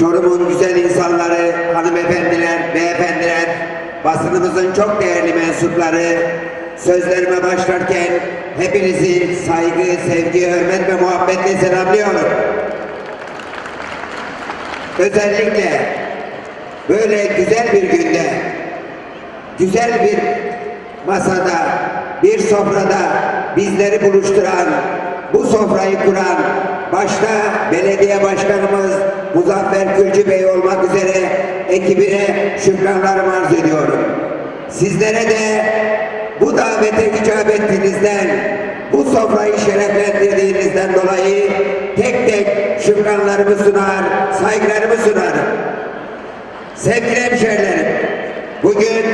Çorum'un güzel insanları, hanımefendiler, beyefendiler, basınımızın çok değerli mensupları, sözlerime başlarken hepinizi saygı, sevgi, hürmet ve muhabbetle selamlıyorum. Özellikle böyle güzel bir günde, güzel bir masada, bir sofrada bizleri buluşturan, bu sofrayı kuran, başta belediye başkanımız Muzaffer Gülcü Bey olmak üzere ekibine şükranlarımı arz ediyorum. Sizlere de bu davete icap ettiğinizden, bu sofrayı şereflendirdiğinizden dolayı tek tek şükranlarımı sunar, saygılarımı sunarım. Sevgili hemşehrilerim, bugün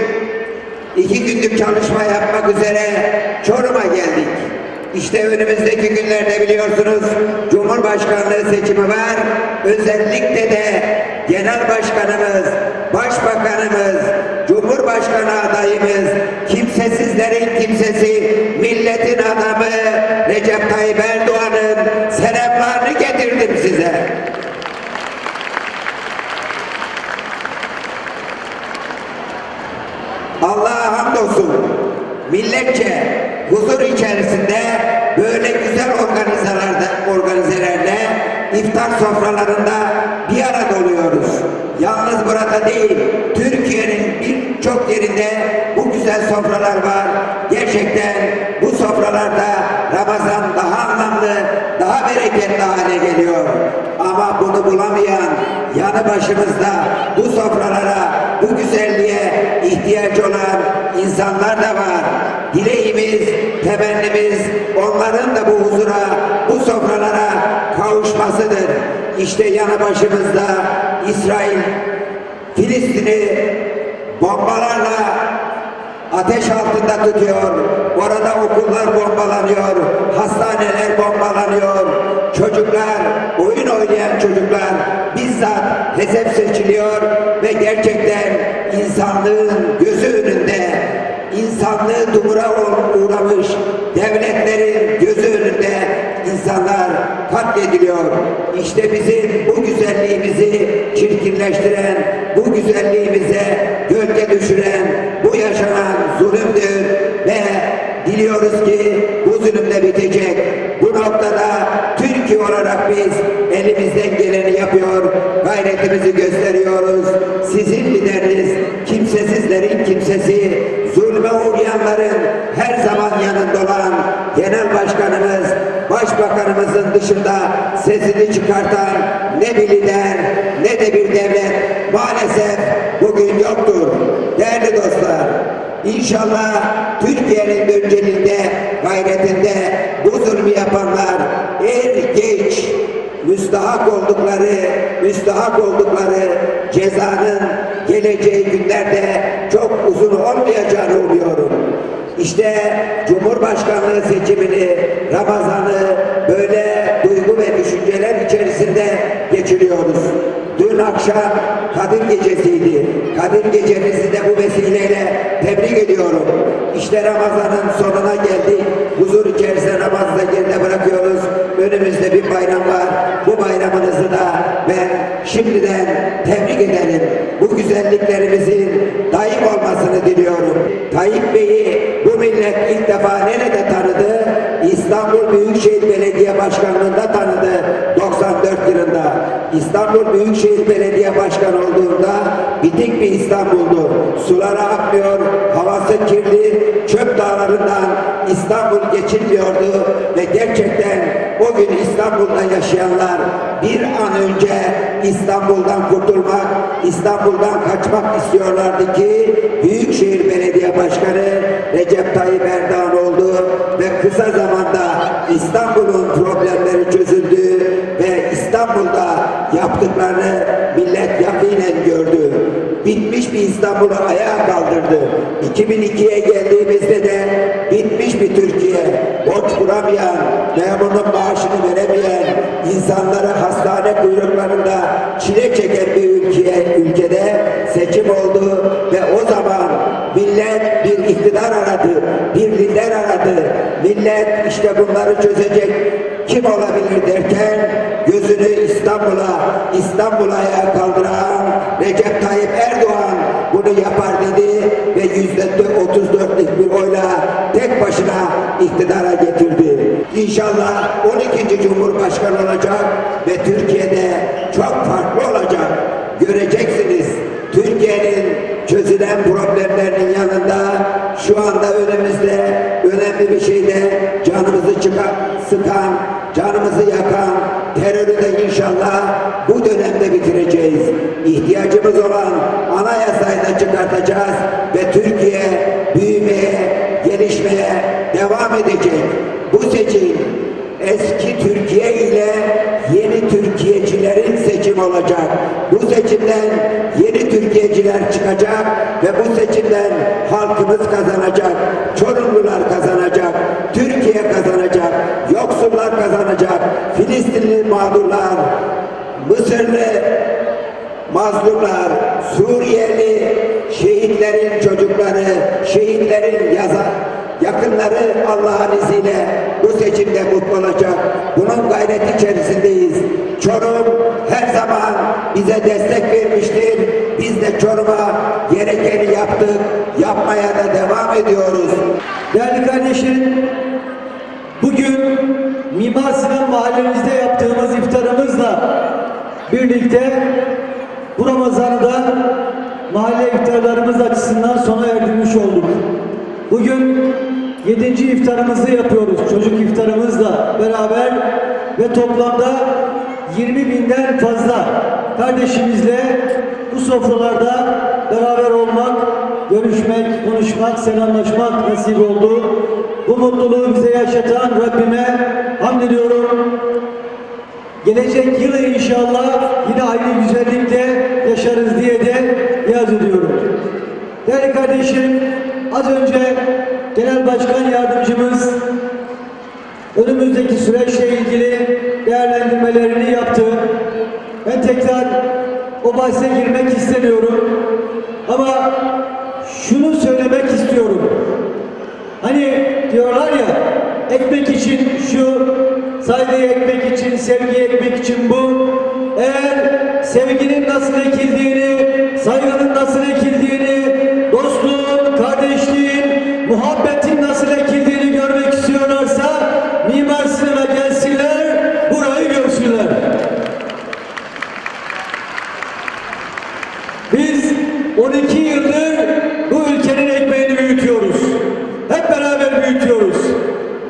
iki günlük çalışma yapmak üzere Çorum'a geldik. İşte önümüzdeki günlerde biliyorsunuz Cumhurbaşkanlığı seçimi var. Özellikle de Genel Başkanımız, Başbakanımız, Cumhurbaşkanı adayımız, kimsesizlerin kimsesi, böyle güzel organizelerde, organizelerde iftar sofralarında bir arada oluyoruz. Yalnız burada değil, Türkiye'nin birçok yerinde bu güzel sofralar var. Gerçekten bu sofralarda Ramazan daha anlamlı, daha bereketli hale geliyor. Ama bunu bulamayan yanı başımızda bu sofralara, bu güzelliğe ihtiyaç olan insanlar da var. Dileğimiz, temennimiz onların da bu huzura, bu sofralara kavuşmasıdır. İşte yanı başımızda İsrail, Filistin'i bombalarla ateş altında tutuyor. Orada okullar bombalanıyor, hastaneler bombalanıyor. Çocuklar, oyun oynayan çocuklar bizzat hedef seçiliyor ve gerçekten insanlığın gözü önünde insanlığı dumura uğramış devletlerin gözü önünde insanlar katlediliyor. İşte bizim bu güzelliğimizi çirkinleştiren, bu güzelliğimize gölge düşüren, bu yaşanan zulümdür ve diliyoruz ki bu zulüm de bitecek. Bu noktada Türkiye olarak biz elimizden geleni yapıyor, gayretimizi gösteriyoruz. Sizin lideriniz, kimsesizlerin kimsesi, zulme uğrayanların her zaman yanında olan genel başkanımız, başbakanımızın dışında sesini çıkartan ne bir lider ne de bir devlet maalesef bugün yoktur. Değerli dostlar, İnşallah Türkiye'nin önceliğinde, gayretinde bu zulmü yapanlar er geç müstahak oldukları, müstahak oldukları cezanın geleceği günlerde çok uzun olmayacağını umuyorum. İşte Cumhurbaşkanlığı seçimini, Ramazan'ı Kadir Gecesi'ydi. Kadir Gecemizi de bu vesileyle tebrik ediyorum. İşte Ramazan'ın sonuna geldik. Huzur içerisinde namazda geride bırakıyoruz. Önümüzde bir bayram var. Bu bayramınızı da ben şimdiden tebrik ederim. Bu güzelliklerimizin daim olmasını diliyorum. Tayyip Bey'i bu millet ilk defa nerede tanıdı? İstanbul Büyükşehir Belediye Başkanlığı'nda tanıdı 94 yılında. İstanbul Büyükşehir Belediye Başkanı olduğunda bitik bir İstanbul'du. Suları akmıyor, havası kirli, çöp dağlarından İstanbul geçilmiyordu ve gerçekten o gün İstanbul'da yaşayanlar bir an önce İstanbul'dan kurtulmak, İstanbul'dan kaçmak istiyorlardı ki Büyükşehir Belediye Başkanı yaptıklarını millet yakinen gördü. Bitmiş bir İstanbul'u ayağa kaldırdı. 2002'ye geldiğimizde de bitmiş bir Türkiye, borç kuramayan, memurun maaşını veremeyen, insanları hastane kuyruklarında çile çeken bir ülkeye, ülkede seçim oldu ve o zaman millet bir iktidar aradı, bir lider aradı. Millet işte bunları çözecek kim olabilir derken gözünü İstanbul'a, İstanbul'a ayağa kaldıran Recep Tayyip Erdoğan bunu yapar dedi ve yüzde 34'lük bir oyla tek başına iktidara getirdi. İnşallah 12. Cumhurbaşkanı olacak ve Türkiye'de çok farklı olacak. Göreceksiniz. Türkiye'nin çözülen problemlerinin yanında şu anda önümüzde önemli bir şey de canımızı çıkan, sıkan, canımızı yakan terörü de inşallah bu dönemde bitireceğiz. İhtiyacımız olan anayasayı da çıkartacağız ve Türkiye büyümeye, gelişmeye devam edecek. Bu seçim eski Türkiye ile yeni Türkiye'cilerin seçim olacak. Bu seçimden yeni Türkiye'ciler çıkacak ve bu seçimden halkımız kazanacak. Çorumlular kazanacak. Türkiye kazanacak. Yoksullar kazanacak. Filistinli mağdurlar, Mısırlı mazlumlar, Suriyeli şehitlerin çocukları, şehitlerin yaza, yakınları Allah'ın izniyle bu seçimde mutlu olacak. Bunun gayreti içerisindeyiz. Çorum her zaman bize destek vermiştir. Biz de Çorum'a gerekeni yaptık, yapmaya da devam ediyoruz. Değerli kardeşlerim, bugün Mimar Sinan mahallemizde yaptığımız iftarımızla birlikte bu Ramazan'ı da mahalle iftarlarımız açısından sona erdirmiş olduk. Bugün yedinci iftarımızı yapıyoruz çocuk iftarımızla beraber ve toplamda 20 binden fazla kardeşimizle bu sofralarda beraber olmak, görüşmek, konuşmak, selamlaşmak nasip oldu. Bu mutluluğu bize yaşatan Rabbime hamd ediyorum. Gelecek yılı inşallah yine aynı güzellikte yaşarız diye de niyaz ediyorum. Değerli kardeşim, az önce Genel Başkan Yardımcımız önümüzdeki süreçle ilgili değerlendirmelerini yaptı. Ben tekrar o bahse girmek istemiyorum. Ama şunu söylemek ekmek için şu, saygıyı ekmek için, sevgiyi ekmek için bu. Eğer sevginin nasıl ekildiğini, saygının nasıl ekildiğini,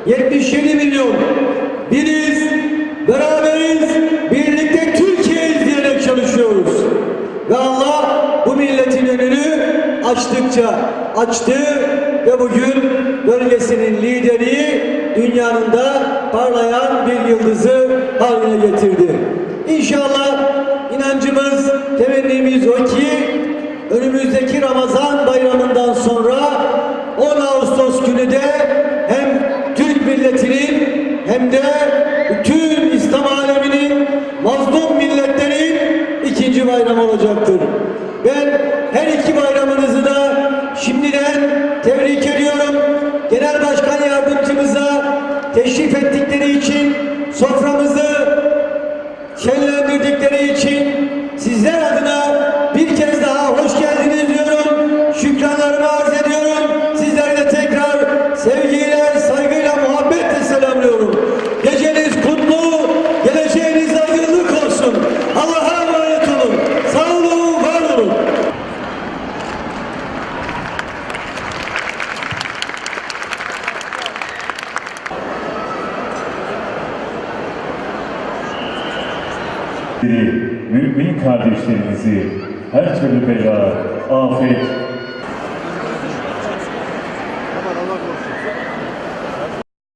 77 milyon. Biriz, beraberiz, birlikte Türkiye'yiz diyerek çalışıyoruz. Ve Allah bu milletin önünü açtıkça açtı ve bugün bölgesinin lideri dünyanın da parlayan bir yıldızı haline getirdi. İnşallah inancımız, temennimiz o ki önümüzdeki Ramazan bayramından sonra bayramı olacaktır. Ben her iki bayramınızı da şimdiden tebrik ediyorum. Genel Başkan Yardımcımıza teşrif ettikleri için soframızı mümin kardeşlerimizi her türlü bela, afet,